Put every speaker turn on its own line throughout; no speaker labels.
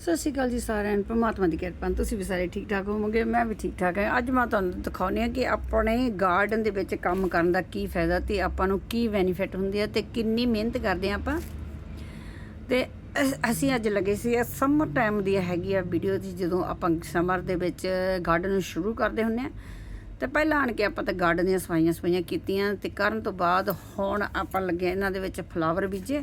ਸਤਿ ਸ਼੍ਰੀ ਅਕਾਲ ਜੀ ਸਾਰਿਆਂ ਨੂੰ, ਪਰਮਾਤਮਾ ਦੀ ਕਿਰਪਾ ਨਾਲ ਤੁਸੀਂ ਵੀ ਸਾਰੇ ਠੀਕ ਠਾਕ ਹੋਵੋਗੇ, ਮੈਂ ਵੀ ਠੀਕ ਠਾਕ ਹਾਂ। ਅੱਜ ਮੈਂ ਤੁਹਾਨੂੰ ਦਿਖਾਉਣੀ ਆ ਕਿ ਆਪਣੇ ਗਾਰਡਨ ਦੇ ਵਿੱਚ ਕੰਮ ਕਰਨ ਦਾ ਕੀ ਫਾਇਦਾ ਤੇ ਆਪਾਂ ਨੂੰ ਕੀ ਬੈਨੀਫਿਟ ਹੁੰਦੇ ਆ ਤੇ ਕਿੰਨੀ ਮਿਹਨਤ ਕਰਦੇ ਹਾਂ ਆਪਾਂ। ਤੇ ਅਸੀਂ ਅੱਜ ਲੱਗੇ ਸੀ ਸਮਰ ਟਾਈਮ ਦੀ ਹੈਗੀ ਆ ਵੀਡੀਓ ਦੀ, ਜਦੋਂ ਆਪਾਂ ਸਮਰ ਦੇ ਵਿੱਚ ਗਾਰਡਨ ਨੂੰ ਸ਼ੁਰੂ ਕਰਦੇ ਹੁੰਨੇ ਆ ਤੇ ਪਹਿਲਾਂ ਆਣ ਕੇ ਆਪਾਂ ਤਾਂ ਗਾਰਡਨ ਦੀਆਂ ਸਫਾਈਆਂ ਸਫਾਈਆਂ ਕੀਤੀਆਂ ਤੇ ਕਰਨ ਤੋਂ ਬਾਅਦ ਹੁਣ ਆਪਾਂ ਲੱਗੇ ਇਹਨਾਂ ਦੇ ਵਿੱਚ ਫਲਾਵਰ ਬੀਜੇ।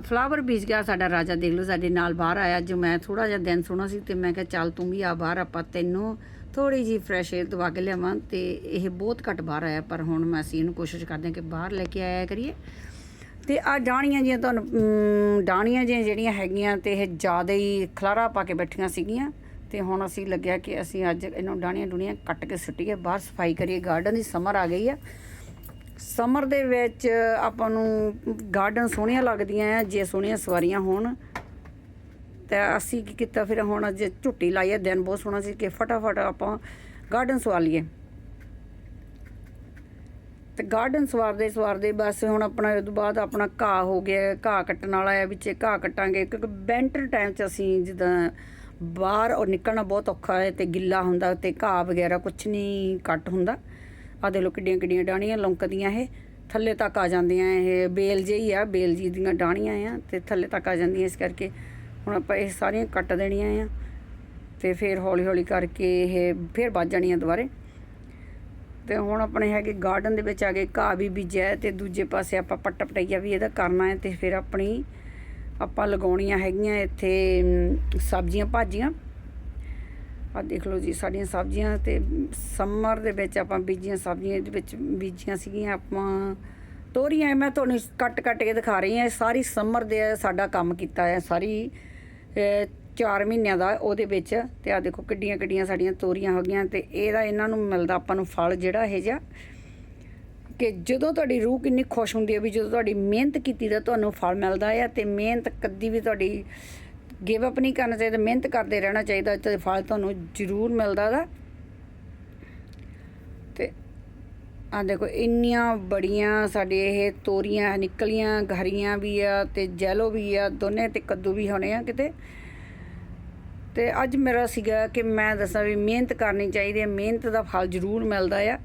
ਫਲਾਵਰ ਬੀਜ ਗਿਆ ਸਾਡਾ ਰਾਜਾ ਦੇਖ ਲਓ ਸਾਡੇ ਨਾਲ ਬਾਹਰ ਆਇਆ ਜੋ ਮੈਂ ਥੋੜਾ ਜਿਹਾ ਦਿਨ ਸੋਣਾ ਸੀ ਤੇ ਮੈਂ ਕਿਹਾ ਚੱਲ ਤੂੰ ਵੀ ਆ ਬਾਹਰ ਆਪਾਂ ਤੈਨੂੰ ਥੋੜੀ ਜੀ ਫਰੈਸ਼ 에ਅਰ ਦਵਾ ਕੇ ਲਿਆਵਾਂ ਤੇ ਇਹ ਬਹੁਤ ਘੱਟ ਬਾਹਰ ਆਇਆ ਪਰ ਹੁਣ ਮੈਂ ਅਸੀਂ ਇਹਨੂੰ ਕੋਸ਼ਿਸ਼ ਕਰਦੇ ਹਾਂ ਕਿ ਬਾਹਰ ਲੈ ਕੇ ਆਇਆ ਕਰੀਏ। ਤੇ ਆ ਡਾਣੀਆਂ ਜੀਆਂ ਤੁਹਾਨੂੰ ਅਮ, ਡਾਣੀਆਂ ਜੀਆਂ ਜਿਹੜੀਆਂ ਹੈਗੀਆਂ ਤੇ ਇਹ ਜ਼ਿਆਦਾ ਹੀ ਖਲਾਰਾ ਪਾ ਕੇ ਬੈਠੀਆਂ ਸੀਗੀਆਂ ਤੇ ਹੁਣ ਅਸੀਂ ਲੱਗਿਆ ਕਿ ਅਸੀਂ ਅੱਜ ਇਹਨੂੰ ਡਾਣੀਆਂ ਡੁਣੀਆਂ ਕੱਟ ਕੇ ਸੁੱਟੀਏ ਬਾਹਰ ਸਫ਼ਾਈ ਕਰੀਏ ਗਾਰਡਨ ਦੀ ਸਮਰ ਆ ਗਈ ਆ। ਸਮਰ ਦੇ ਵਿੱਚ ਆਪਾਂ ਨੂੰ ਗਾਰਡਨ ਸੋਹਣੀਆਂ ਲੱਗਦੀਆਂ ਆ, ਜੇ ਸੋਹਣੀਆਂ ਸਵਾਰੀਆਂ ਹੋਣ, ਤੇ ਅਸੀਂ ਕੀ ਕੀਤਾ ਫਿਰ ਹੁਣ ਅੱਜ ਝੁੱਟੀ ਲਾਈ ਹੈ ਦਿਨ ਬਹੁਤ ਸੋਹਣਾ ਸੀ ਕਿ ਫਟਾਫਟ ਆਪਾਂ ਗਾਰਡਨ ਸਵਾ ਲਈਏ। ਤੇ ਗਾਰਡਨ ਸਵਾਰਦੇ ਸਵਾਰਦੇ ਬਸ ਹੁਣ ਆਪਣਾ, ਇਹ ਤੋਂ ਬਾਅਦ ਆਪਣਾ ਘਾਹ ਹੋ ਗਿਆ, ਘਾਹ ਕੱਟਣ ਵਾਲਾ ਹੈ ਵਿੱਚੇ ਘਾਹ ਕੱਟਾਂਗੇ, ਕਿਉਂਕਿ ਬੈਂਟਰ ਟਾਈਮ 'ਚ ਅਸੀਂ ਜਿੱਦਾਂ ਬਾਹਰ ਔਰ ਨਿਕਲਣਾ ਬਹੁਤ ਔਖਾ ਹੈ, ਤੇ ਗਿੱਲਾ ਹੁੰਦਾ ਤੇ ਘਾਹ ਵਗੈਰਾ ਕੁਝ ਨਹੀਂ ਕੱਟ ਹੁੰਦਾ। ਆ ਦੇ ਲੋ ਕਿੱਡੀਆਂ ਕਿੱਡੀਆਂ ਡਾਣੀਆਂ ਲੌਂਕਦੀਆਂ ਇਹ। ਥੱਲੇ ਤੱਕ ਆ ਜਾਂਦੀਆਂ ਇਹ, ਬੇਲ ਜਿਹੀ ਆ, ਬੇਲ ਜੀ ਦੀਆਂ ਡਾਣੀਆਂ ਆ ਤੇ ਥੱਲੇ ਤੱਕ ਆ ਜਾਂਦੀਆਂ ਇਸ ਕਰਕੇ। ਹੁਣ ਆਪਾਂ ਇਹ ਸਾਰੀਆਂ ਕੱਟ ਦੇਣੀਆਂ ਆ ਤੇ ਫਿਰ ਹੌਲੀ ਹੌਲੀ ਕਰਕੇ ਇਹ ਫਿਰ ਵੱਜ ਜਾਣੀਆਂ ਦੁਬਾਰੇ। ਤੇ ਹੁਣ ਆਪਣੇ ਹੈਗੇ ਗਾਰਡਨ ਦੇ ਵਿੱਚ ਆ ਗਏ ਘਾਹ ਵੀ ਬੀਜਿਆ ਹੈ ਤੇ ਦੂਜੇ ਪਾਸੇ ਆਪਾਂ ਪੱਟ ਪਟਾਈਆ ਵੀ ਇਹਦਾ ਕਰਨਾ ਹੈ ਤੇ ਫਿਰ ਆਪਣੀ ਆਪਾਂ ਲਗਾਉਣੀਆਂ ਹੈਗੀਆਂ ਇੱਥੇ ਸਬਜ਼ੀਆਂ, ਭਾਜੀਆਂ। ਆ ਦੇਖ ਲਓ ਜੀ ਸਾਡੀਆਂ ਸਬਜ਼ੀਆਂ ਤੇ ਸਮਰ ਦੇ ਵਿੱਚ ਆਪਾਂ ਬੀਜੀਆਂ ਸਬਜ਼ੀਆਂ ਦੇ ਵਿੱਚ ਬੀਜੀਆਂ ਸੀਗੀਆਂ, ਆਪਾਂ ਤੋਰੀਆਂ ਮੈਂ ਤੁਹਾਨੂੰ ਕੱਟ ਕੱਟ ਕੇ ਦਿਖਾ ਰਹੀ ਹਾਂ ਸਾਰੀ ਸਮਰ ਦੇ ਸਾਡਾ ਕੰਮ ਕੀਤਾ ਹੈ, ਸਾਰੀ 4 ਮਹੀਨਿਆਂ ਦਾ ਉਹਦੇ ਵਿੱਚ ਤੇ ਆ ਦੇਖੋ ਕਿੱਡੀਆਂ ਕਿੱਡੀਆਂ ਸਾਡੀਆਂ ਤੋਰੀਆਂ ਹੋ ਗਈਆਂ ਤੇ ਇਹਦਾ ਇਹਨਾਂ ਨੂੰ ਮਿਲਦਾ ਆਪਾਂ ਨੂੰ ਫਲ ਜਿਹੜਾ ਇਹ ਜਿਹਾ ਕਿ ਜਦੋਂ ਤੁਹਾਡੀ ਰੂਹ ਕਿੰਨੀ ਖੁਸ਼ ਹੁੰਦੀ ਹੈ ਵੀ ਜਦੋਂ ਤੁਹਾਡੀ ਮਿਹਨਤ ਕੀਤੀ ਦਾ ਤੁਹਾਨੂੰ ਫਲ ਮਿਲਦਾ ਹੈ ਤੇ ਮਿਹਨਤ ਕਦੀ ਵੀ ਤੁਹਾਡੀ ਗਿਵ ਅਪ ਨਹੀਂ ਕਰਨਾ ਚਾਹੀਦਾ, ਮਿਹਨਤ ਕਰਦੇ ਰਹਿਣਾ ਚਾਹੀਦਾ, ਤੇ ਫਲ ਤੁਹਾਨੂੰ ਜ਼ਰੂਰ ਮਿਲਦਾ ਦਾ ਤੇ ਆ ਦੇਖੋ, ਇੰਨੀਆਂ ਬੜੀਆਂ ਸਾਡੇ ਇਹ ਤੋਰੀਆਂ ਨਿਕਲੀਆਂ, ਘਰੀਆਂ ਵੀ ਆ ਤੇ ਜੈਲੋ ਵੀ ਆ, ਦੋਨੇ ਤੇ ਕੱਦੂ ਵੀ ਹੋਣੇ ਆ ਕਿਤੇ। ਤੇ ਅੱਜ ਮੇਰਾ ਸੀਗਾ ਕਿ ਮੈਂ ਦੱਸਾਂ ਵੀ ਮਿਹਨਤ ਕਰਨੀ ਚਾਹੀਦੀ ਹੈ ਮਿਹਨਤ ਦਾ ਫਲ ਜ਼ਰੂਰ ਮਿਲਦਾ ਆ।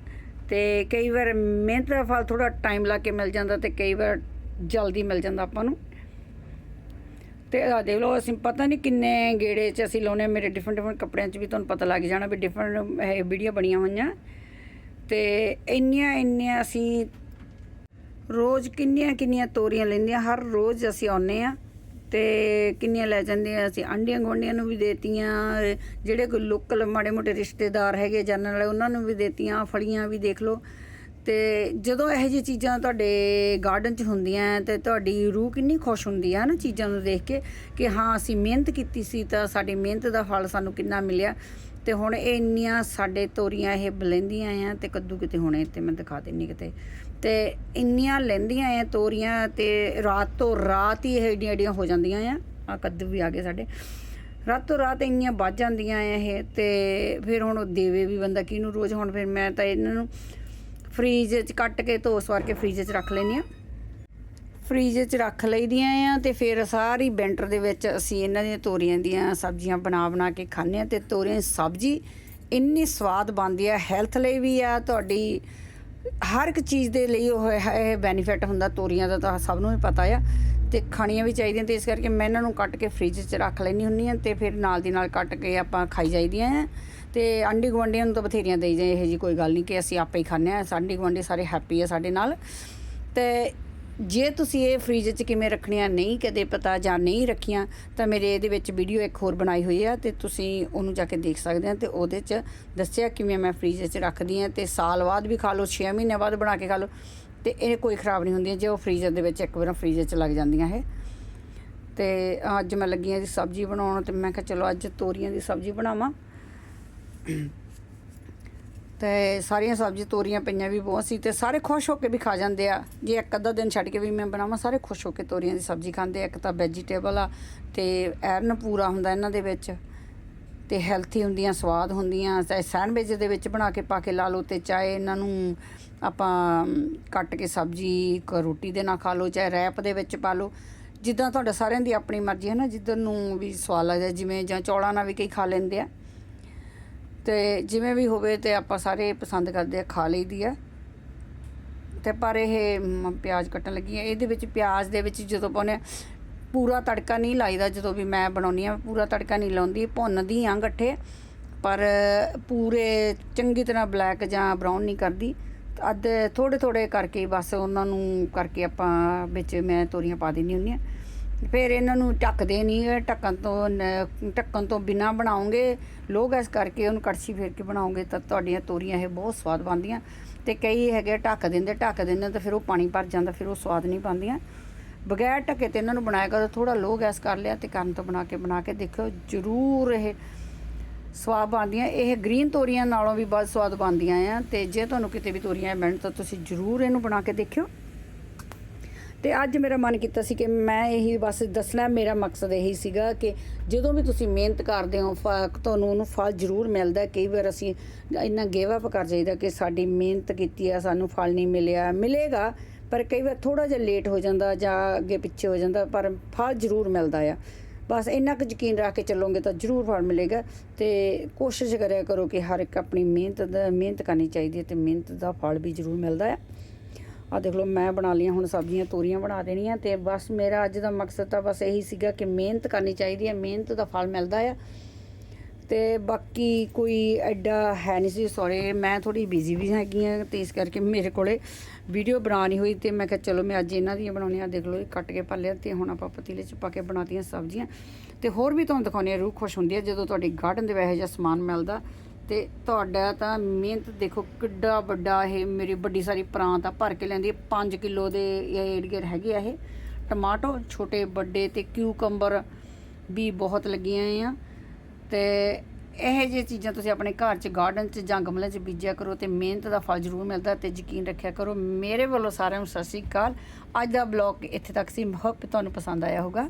ਤੇ ਕਈ ਵਾਰ ਮਿਹਨਤ ਦਾ ਫਲ ਥੋੜਾ ਟਾਈਮ ਲਾ ਕੇ ਮਿਲ ਜਾਂਦਾ ਤੇ ਕਈ ਵਾਰ ਜਲਦੀ ਮਿਲ ਜਾਂਦਾ ਆਪਾਂ ਨੂੰ। ਤੇ ਆ ਦੇਖ ਲਓ, ਅਸੀਂ ਪਤਾ ਨਹੀਂ ਕਿੰਨੇ ਗੇੜੇ 'ਚ ਅਸੀਂ ਲਾਉਨੇ ਮੇਰੇ ਡਿਫਰੈਂਟ ਡਿਫਰੈਂਟ ਕੱਪੜਿਆਂ 'ਚ ਵੀ ਤੁਹਾਨੂੰ ਪਤਾ ਲੱਗ ਜਾਣਾ ਵੀ ਡਿਫਰੈਂਟ ਇਹ ਵੀਡੀਓ ਬਣੀਆਂ ਹੋਈਆਂ। ਤੇ ਇੰਨੀਆਂ ਇੰਨੀਆਂ ਅਸੀਂ ਰੋਜ਼ ਕਿੰਨੀਆਂ ਕਿੰਨੀਆਂ ਤੋਰੀਆਂ ਲੈਂਦੀਆਂ, ਹਰ ਰੋਜ਼ ਅਸੀਂ ਆਉਨੇ ਆ ਤੇ ਕਿੰਨੀਆਂ ਲੈ ਜਾਂਦੇ ਆ ਅਸੀਂ ਆਂਡੀਆਂ ਗੁਆਂਢੀਆਂ ਨੂੰ ਵੀ ਦੇਤੀਆਂ, ਜਿਹੜੇ ਕੋਈ ਲੋਕਲ ਮਾੜੇ ਮੋਟੇ ਰਿਸ਼ਤੇਦਾਰ ਹੈਗੇ ਜਾਣਨ ਵਾਲੇ, ਉਹਨਾਂ ਨੂੰ ਵੀ ਦੇਤੀਆਂ ਫਲੀਆਂ ਵੀ ਦੇਖ ਲਓ। ਤੇ ਜਦੋਂ ਇਹੋ ਜਿਹੀ ਚੀਜ਼ਾਂ ਤੁਹਾਡੇ ਗਾਰਡਨ 'ਚ ਹੁੰਦੀਆਂ ਤੇ ਤੁਹਾਡੀ ਰੂਹ ਕਿੰਨੀ ਖੁਸ਼ ਹੁੰਦੀ ਆ ਨਾ ਚੀਜ਼ਾਂ ਨੂੰ ਦੇਖ ਕੇ ਕਿ ਹਾਂ, ਅਸੀਂ ਮਿਹਨਤ ਕੀਤੀ ਸੀ ਤਾਂ ਸਾਡੀ ਮਿਹਨਤ ਦਾ ਫਲ ਸਾਨੂੰ ਕਿੰਨਾ ਮਿਲਿਆ। ਤੇ ਹੁਣ ਇਹ ਇੰਨੀਆਂ ਸਾਡੇ ਤੋਰੀਆਂ ਇਹ ਬਲੈਂਦੀਆਂ ਆ ਤੇ ਕੱਦੂ ਕਿਤੇ ਹੋਣੇ ਤੇ ਮੈਂ ਦਿਖਾ ਦਿੰਨੀ ਕਿਤੇ। ਤੇ ਇੰਨੀਆਂ ਲੈਂਦੀਆਂ ਆ ਤੋਰੀਆਂ ਤੇ ਰਾਤ ਤੋਂ ਰਾਤ ਹੀ ਇਹ ਏਡੀਆਂ ਏਡੀਆਂ ਹੋ ਜਾਂਦੀਆਂ ਆ ਆ ਕੱਦੂ ਵੀ ਆ ਗਏ ਸਾਡੇ। ਰਾਤੋਂ ਰਾਤ ਇੰਨੀਆਂ ਵੱਜ ਜਾਂਦੀਆਂ ਆ ਇਹ ਤੇ ਫਿਰ ਹੁਣ ਉਹ ਦੇਵੇ ਵੀ ਬੰਦਾ ਕਿਹਨੂੰ ਰੋਜ਼, ਹੁਣ ਫਿਰ ਮੈਂ ਤਾਂ ਇਹਨਾਂ ਨੂੰ ਫ੍ਰੀਜ 'ਚ ਕੱਟ ਕੇ ਧੋ ਸਵਾਰ ਕੇ ਫ੍ਰੀਜ 'ਚ ਰੱਖ ਲੈਂਦੀ ਆ ਫ੍ਰੀਜ 'ਚ ਰੱਖ ਲਈਦੀਆਂ ਆ ਤੇ ਫਿਰ ਸਾਰੀ ਬੈਂਟਰ ਦੇ ਵਿੱਚ ਅਸੀਂ ਇਹਨਾਂ ਦੀਆਂ ਤੋਰੀਆਂ ਦੀਆਂ ਸਬਜ਼ੀਆਂ ਬਣਾ ਬਣਾ ਕੇ ਖਾਂਦੇ ਆ ਤੇ ਤੋਰੀਆਂ ਸਬਜ਼ੀ ਇੰਨੀ ਸਵਾਦ ਬਣਦੀ ਆ ਹੈਲਥ ਲਈ ਵੀ ਆ, ਤੁਹਾਡੀ ਹਰ ਇੱਕ ਚੀਜ਼ ਦੇ ਲਈ ਉਹ ਇਹ ਬੈਨੀਫਿਟ ਹੁੰਦਾ, ਤੋਰੀਆਂ ਦਾ ਤਾਂ ਸਭ ਨੂੰ ਹੀ ਪਤਾ ਆ। ਤੇ ਖਾਣੀਆਂ ਵੀ ਚਾਹੀਦੀਆਂ ਤੇ ਇਸ ਕਰਕੇ ਮੈਂ ਇਹਨਾਂ ਨੂੰ ਕੱਟ ਕੇ ਫ੍ਰਿਜ 'ਚ ਰੱਖ ਲੈਣੀ ਹੁੰਨੀ ਆ ਤੇ ਫਿਰ ਨਾਲ ਦੀ ਨਾਲ ਕੱਟ ਕੇ ਆਪਾਂ ਖਾਈ ਜਾਈਦੀਆਂ ਆ ਤੇ ਆਂਢੀ ਗੁਆਂਢੀਆਂ ਨੂੰ ਤਾਂ ਬਥੇਰੀਆਂ ਦੇਈ ਜਾਏ ਇਹੋ ਜੀ ਕੋਈ ਗੱਲ ਨਹੀਂ ਕਿ ਅਸੀਂ ਆਪੇ ਹੀ ਖਾਂਦੇ ਆ ਆਂਢੀ ਗੁਆਂਢੀ ਸਾਰੇ ਹੈਪੀ ਆ ਸਾਡੇ ਨਾਲ। ਤੇ ਜੇ ਤੁਸੀਂ ਇਹ ਫ੍ਰਿਜ 'ਚ ਕਿਵੇਂ ਰੱਖਣੀਆਂ, ਨਹੀਂ ਕਦੇ ਪਤਾ ਜਾਂ ਨਹੀਂ ਰੱਖੀਆਂ, ਤਾਂ ਮੇਰੇ ਇਹਦੇ ਵਿੱਚ ਵੀਡੀਓ ਇੱਕ ਹੋਰ ਬਣਾਈ ਹੋਈ ਆ ਤੇ ਤੁਸੀਂ ਉਹਨੂੰ ਜਾ ਕੇ ਦੇਖ ਸਕਦੇ ਆ ਤੇ ਉਹਦੇ 'ਚ ਦੱਸਿਆ ਕਿਵੇਂ ਮੈਂ ਫ੍ਰਿਜ 'ਚ ਰੱਖਦੀ ਆ ਤੇ ਸਾਲ ਬਾਅਦ ਵੀ ਖਾ ਲਓ 6 ਮਹੀਨਿਆਂ ਬਾਅਦ ਬਣਾ ਕੇ ਖਾ ਲਓ। ਤੇ ਇਹ ਕੋਈ ਖਰਾਬ ਨਹੀਂ ਹੁੰਦੀਆਂ, ਜੇ ਉਹ ਫ੍ਰੀਜ਼ਰ ਦੇ ਵਿੱਚ ਇੱਕ ਵਾਰ ਫ੍ਰੀਜ਼ਰ 'ਚ ਲੱਗ ਜਾਂਦੀਆਂ ਇਹ। ਤੇ ਅੱਜ ਮੈਂ ਲੱਗੀ ਆ ਜੀ ਸਬਜ਼ੀ ਬਣਾਉਣ ਤੇ ਮੈਂ ਕਿਹਾ ਚਲੋ ਅੱਜ ਤੋਰੀਆਂ ਦੀ ਸਬਜ਼ੀ ਬਣਾਵਾਂ। ਤੇ ਸਾਰੀਆਂ ਸਬਜ਼ੀ ਤੋਰੀਆਂ ਪਈਆਂ ਵੀ ਬਹੁਤ ਸੀ ਤੇ ਸਾਰੇ ਖੁਸ਼ ਹੋ ਕੇ ਵੀ ਖਾ ਜਾਂਦੇ ਆ। ਜੇ ਇੱਕ ਅੱਧਾ ਦਿਨ ਛੱਡ ਕੇ ਵੀ ਮੈਂ ਬਣਾਵਾਂ, ਸਾਰੇ ਖੁਸ਼ ਹੋ ਕੇ ਤੋਰੀਆਂ ਦੀ ਸਬਜ਼ੀ ਖਾਂਦੇ ਆ। ਇੱਕ ਤਾਂ ਵੈਜੀਟੇਬਲ ਆ ਤੇ ਐਰਨ ਪੂਰਾ ਹੁੰਦਾ ਇਹਨਾਂ ਦੇ ਵਿੱਚ। ਤੇ ਹੈਲਥੀ ਹੁੰਦੀਆਂ, ਸਵਾਦ ਹੁੰਦੀਆਂ। ਚਾਹੇ ਸੈਂਡਵਿਚ ਦੇ ਵਿੱਚ ਬਣਾ ਕੇ ਪਾ ਕੇ ਲਾ ਲਓ ਤੇ ਚਾਹੇ ਇਹਨਾਂ ਨੂੰ ਆਪਾਂ ਕੱਟ ਕੇ ਸਬਜ਼ੀ ਕ ਰੋਟੀ ਦੇ ਨਾਲ ਖਾ ਲਓ, ਚਾਹੇ ਰੈਪ ਦੇ ਵਿੱਚ ਪਾ ਲਓ। ਜਿੱਦਾਂ ਤੁਹਾਡਾ ਸਾਰਿਆਂ ਦੀ ਆਪਣੀ ਮਰਜ਼ੀ ਹੈ ਨਾ ਜਿੱਦਾਂ ਨੂੰ ਵੀ ਸਵਾਦ ਲੱਗਦਾ, ਜਿਵੇਂ ਜਾਂ ਚੌਲਾਂ ਨਾਲ ਵੀ ਕਈ ਖਾ ਲੈਂਦੇ ਆ। ਤੇ ਜਿਵੇਂ ਵੀ ਹੋਵੇ ਤੇ ਆਪਾਂ ਸਾਰੇ ਪਸੰਦ ਕਰਦੇ ਆ, ਖਾ ਲਈਦੀ ਆ। ਤੇ ਪਰ ਇਹ ਪਿਆਜ਼ ਕੱਟਣ ਲੱਗੀ ਆ। ਇਹਦੇ ਵਿੱਚ ਪਿਆਜ਼ ਦੇ ਵਿੱਚ ਜਦੋਂ ਪਾਉਂਦੇ ਆ ਪੂਰਾ ਤੜਕਾ ਨਹੀਂ ਲਾਈਦਾ ਜਦੋਂ ਵੀ ਮੈਂ ਬਣਾਉਣੀ ਆ ਪੂਰਾ ਤੜਕਾ ਨਹੀਂ ਲਾਉਂਦੀ, ਭੁੰਨਦੀ ਆ ਗੱਠੇ, ਪਰ ਪੂਰੇ ਚੰਗੀ ਤਰ੍ਹਾਂ ਬਲੈਕ ਜਾਂ ਬਰਾਊਨ ਨਹੀਂ ਕਰਦੀ। ਅੱਧ ਥੋੜੇ ਥੋੜੇ ਕਰਕੇ ਬਸ ਉਹਨਾਂ ਨੂੰ ਕਰਕੇ ਆਪਾਂ ਵਿੱਚ ਮੈਂ ਤੋਰੀਆਂ ਪਾ ਦਿੰਦੀ ਹੁੰਦੀ ਆ ਫਿਰ ਇਹਨਾਂ ਨੂੰ ਢੱਕਦੇ ਨਹੀਂ ਢੱਕਣ ਤੋਂ ਢੱਕਣ ਤੋਂ ਬਿਨਾ ਬਣਾਉਂਗੇ ਲੋ ਗੈਸ ਕਰਕੇ ਉਹਨੂੰ ਕੜਛੀ ਫੇਰ ਕੇ ਬਣਾਉਂਗੇ ਤਾਂ ਤੁਹਾਡੀਆਂ ਤੋਰੀਆਂ ਇਹ ਬਹੁਤ ਸਵਾਦ ਬਣਦੀਆਂ। ਤੇ ਕਈ ਹੈਗੇ ਢੱਕ ਦਿੰਦੇ ਢੱਕ ਦਿੰਦੇ ਤਾਂ ਫਿਰ ਉਹ ਪਾਣੀ ਭਰ ਜਾਂਦਾ, ਫਿਰ ਉਹ ਸਵਾਦ ਨਹੀਂ ਪਾਉਂਦੀਆਂ ਬਗੈਰ ਢੱਕੇ ਤੇ ਇਹਨਾਂ ਨੂੰ ਬਣਾਇਆ ਕਰੋ ਥੋੜਾ ਲੋ ਗੈਸ ਕਰ ਲਿਆ ਤੇ ਕਰਨ ਤੋਂ ਬਣਾ ਕੇ ਬਣਾ ਕੇ ਦੇਖੋ ਜ਼ਰੂਰ ਇਹ ਸਵਾਦ ਬਣਦੀਆਂ। ਇਹ ਗ੍ਰੀਨ ਤੋਰੀਆਂ ਨਾਲੋਂ ਵੀ ਬਹੁਤ ਸਵਾਦ ਬਣਦੀਆਂ ਆ ਤੇ ਜੇ ਤੁਹਾਨੂੰ ਕਿਤੇ ਵੀ ਤੋਰੀਆਂ ਮਿਲਣ ਤਾਂ ਤੁਸੀਂ ਜ਼ਰੂਰ ਇਹਨੂੰ ਬਣਾ ਕੇ ਦੇਖਿਓ। ਤੇ ਅੱਜ ਮੇਰਾ ਮਨ ਕੀਤਾ ਸੀ ਕਿ ਮੈਂ ਇਹੀ ਬਸ ਦੱਸਣਾ, ਮੇਰਾ ਮਕਸਦ ਇਹੀ ਸੀਗਾ ਕਿ ਜਦੋਂ ਵੀ ਤੁਸੀਂ ਮਿਹਨਤ ਕਰਦੇ ਹੋ, ਫ- ਤੁਹਾਨੂੰ ਉਹਨੂੰ ਫਲ ਜ਼ਰੂਰ ਮਿਲਦਾ। ਕਈ ਵਾਰ ਅਸੀਂ ਇੰਨਾ ਗੇਵ ਅਪ ਕਰ ਜਾਈਦਾ ਕਿ ਸਾਡੀ ਮਿਹਨਤ ਕੀਤੀ ਆ, ਸਾਨੂੰ ਫਲ ਨਹੀਂ ਮਿਲਿਆ, ਮਿਲੇਗਾ। ਪਰ ਕਈ ਵਾਰ ਥੋੜਾ ਜਿਹਾ ਲੇਟ ਹੋ ਜਾਂਦਾ ਜਾਂ ਅੱਗੇ ਪਿੱਛੇ ਹੋ ਜਾਂਦਾ, ਪਰ ਫਲ ਜ਼ਰੂਰ ਮਿਲਦਾ ਆ। ਬਸ ਇੰਨਾ ਕੁ ਯਕੀਨ ਰੱਖ ਕੇ ਚੱਲੋਗੇ ਤਾਂ ਜ਼ਰੂਰ ਫਲ ਮਿਲੇਗਾ ਤੇ ਕੋਸ਼ਿਸ਼ ਕਰਿਆ ਕਰੋ ਕਿ ਹਰ ਇੱਕ ਆਪਣੀ ਮਿਹਨਤ ਦਾ, ਮਿਹਨਤ ਕਰਨੀ ਚਾਹੀਦੀ ਹੈ ਤੇ ਮਿਹਨਤ ਦਾ ਫਲ ਵੀ ਜ਼ਰੂਰ ਮਿਲਦਾ ਹੈ ਆ ਦੇਖ ਲਓ, ਮੈਂ ਬਣਾ ਲਈਆਂ, ਹੁਣ ਸਬਜ਼ੀਆਂ ਤੋਰੀਆਂ ਬਣਾ ਦੇਣੀਆਂ ਤੇ ਬਸ ਮੇਰਾ ਅੱਜ ਦਾ ਮਕਸਦ ਤਾਂ ਬਸ ਇਹੀ ਸੀਗਾ ਕਿ ਮਿਹਨਤ ਕਰਨੀ ਚਾਹੀਦੀ ਹੈ, ਮਿਹਨਤ ਦਾ ਫਲ ਮਿਲਦਾ ਆ। ਤੇ ਬਾਕੀ ਕੋਈ ਐਡਾ ਹੈ ਨਹੀਂ ਸੀ ਸੌਰੀ ਮੈਂ ਥੋੜੀ ਬਿਜ਼ੀ ਵੀ ਹੈਗੀ ਆ, ਤੇ ਇਸ ਕਰਕੇ ਮੇਰੇ ਕੋਲੇ ਵੀਡੀਓ ਬਣਾ ਨਹੀਂ ਹੋਈ, ਤੇ ਮੈਂ ਕਿਹਾ ਚਲੋ ਮੈਂ ਅੱਜ ਇਹਨਾਂ ਦੀਆਂ ਬਣਾਉਣੀਆਂ ਦੇਖ ਲਓ, ਇਹ ਕੱਟ ਕੇ ਪਾ ਲਿਆ ਤੇ ਹੁਣ ਆਪਾਂ ਪਤੀਲੇ 'ਚ ਪਾ ਕੇ ਬਣਾਤੀਆਂ ਸਬਜ਼ੀਆਂ। ਤੇ ਹੋਰ ਵੀ ਤੁਹਾਨੂੰ ਦਿਖਾਉਣੀ ਆ ਰੂਹ ਖੁਸ਼ ਹੁੰਦੀ ਆ ਜਦੋਂ ਤੁਹਾਡੇ ਗਾਰਡਨ ਦੇ ਵਿੱਚ ਜਿਹਾ ਸਮਾਨ ਮਿਲਦਾ। ਤੇ ਤੁਹਾਡਾ ਤਾਂ ਮਿਹਨਤ ਦੇਖੋ ਕਿੱਡਾ ਵੱਡਾ ਇਹ, ਮੇਰੀ ਵੱਡੀ ਸਾਰੀ ਪ੍ਰਾਂ ਤਾਂ ਭਰ ਕੇ ਲੈਂਦੀ 5 ਕਿਲੋ ਦੇ ਏਰੀਏ ਹੈਗੇ ਆ ਇਹ। ਟਮਾਟੋ ਛੋਟੇ, ਵੱਡੇ ਤੇ ਕਿਊਕੰਬਰ ਵੀ ਬਹੁਤ ਲੱਗੀਆਂ ਆ। ਤੇ ਇਹ ਜਿਹੀ ਚੀਜ਼ਾਂ ਤੁਸੀਂ ਆਪਣੇ ਘਰ 'ਚ ਗਾਰਡਨ 'ਚ ਜਾਂ ਗਮਲਿਆਂ 'ਚ ਬੀਜਿਆ ਕਰੋ ਤੇ ਮਿਹਨਤ ਦਾ ਫਲ ਜ਼ਰੂਰ ਮਿਲਦਾ ਤੇ ਯਕੀਨ ਰੱਖਿਆ ਕਰੋ। ਮੇਰੇ ਵੱਲੋਂ ਸਾਰਿਆਂ ਨੂੰ ਸਤਿ ਸ਼੍ਰੀ ਅਕਾਲ। ਅੱਜ ਦਾ ਬਲੌਗ ਇੱਥੇ ਤੱਕ ਸੀ। ਹੋਪ ਤੁਹਾਨੂੰ ਪਸੰਦ ਆਇਆ ਹੋਗਾ